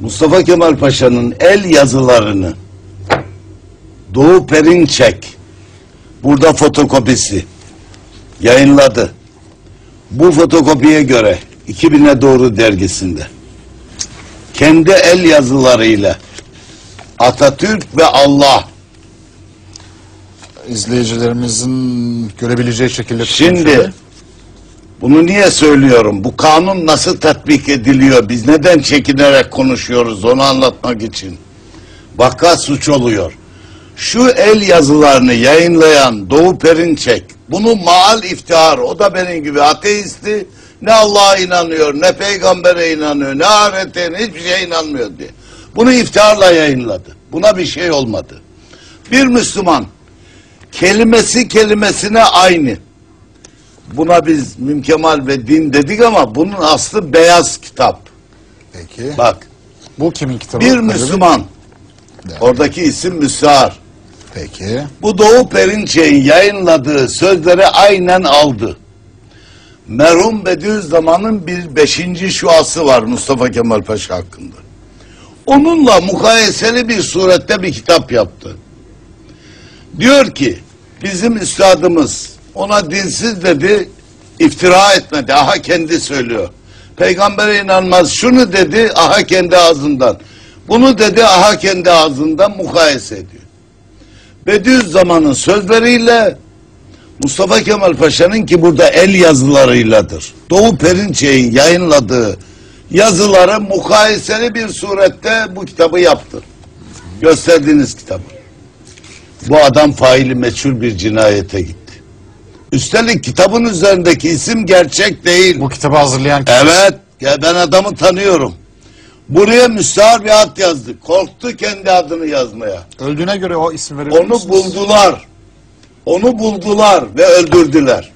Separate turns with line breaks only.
Mustafa Kemal Paşa'nın el yazılarını Doğu Perinçek burada fotokopisi yayınladı. Bu fotokopiye göre 2000'e doğru dergisinde kendi el yazılarıyla Atatürk ve Allah
İzleyicilerimizin görebileceği şekilde
Şimdi bunu niye söylüyorum? Bu kanun nasıl tatbik ediliyor? Biz neden çekinerek konuşuyoruz onu anlatmak için. Vaka suç oluyor. Şu el yazılarını yayınlayan Doğu Perinçek bunu maal iftihar o da benim gibi ateisti ne Allah'a inanıyor ne peygambere inanıyor ne ahirete hiçbir şeye inanmıyor diye. Bunu iftiharla yayınladı. Buna bir şey olmadı. Bir Müslüman kelimesi kelimesine aynı. Buna biz mümkemal ve din dedik ama bunun aslı beyaz kitap.
Peki.
Bak
Bu kimin kitabı?
bir? Müslüman
Evet.
oradaki isim Müstahar.
Peki.
Bu Doğu Perinçek'in yayınladığı sözleri aynen aldı. Merhum Bediüzzaman'ın bir beşinci şuası var Mustafa Kemal Paşa hakkında. Onunla mukayeseli bir surette bir kitap yaptı. Diyor ki bizim üstadımız ona dinsiz dedi iftira etmedi. Aha kendi söylüyor. Peygambere inanmaz şunu dedi aha kendi ağzından. Bunu dedi aha kendi ağzından mukayese ediyor. Bediüzzaman'ın sözleriyle Mustafa Kemal Paşa'nın ki burada el yazılarıyladır. Doğu Perinçek'in yayınladığı yazıları mukayeseli bir surette bu kitabı yaptı. Gösterdiğiniz kitabı. Bu adam faili meçhul bir cinayete gitti. Üstelik kitabın üzerindeki isim gerçek değil.
Bu kitabı hazırlayan kim?
Evet, ya ben adamı tanıyorum. Buraya müstahar bir ad yazdı. Korktu kendi adını yazmaya.
Öldüğüne göre o isim verebilir
Onu buldular. Onu buldular ve öldürdüler.